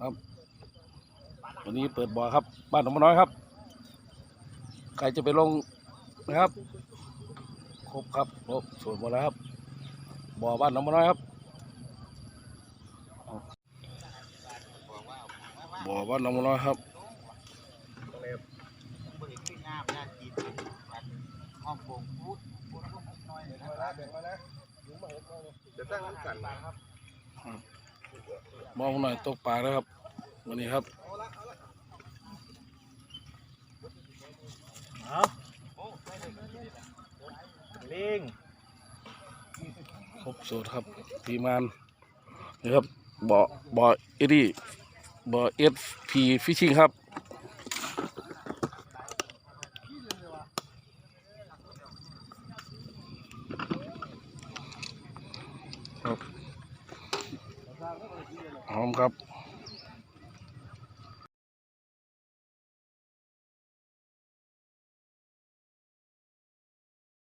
ครับ วันนี้เปิดบ่อครับ บ้านหนองบัวน้อยครับ ใครจะไปลงนะครับ ครบครับครบส่วนหมดแล้วครับ บ่อบ้านหนองบัวน้อยครับ บ่อบ้านหนองบัวน้อยครับจะตั้งน้ำกันนะครับ มองหน่อยตกปลาแล้วครับวันนี้ครับลิงครบสูตรครับทีมงานนี่ครับบ่อบ่อเอดี้บ่อเอสพีฟิชชิ่งครับครับ หอมครับ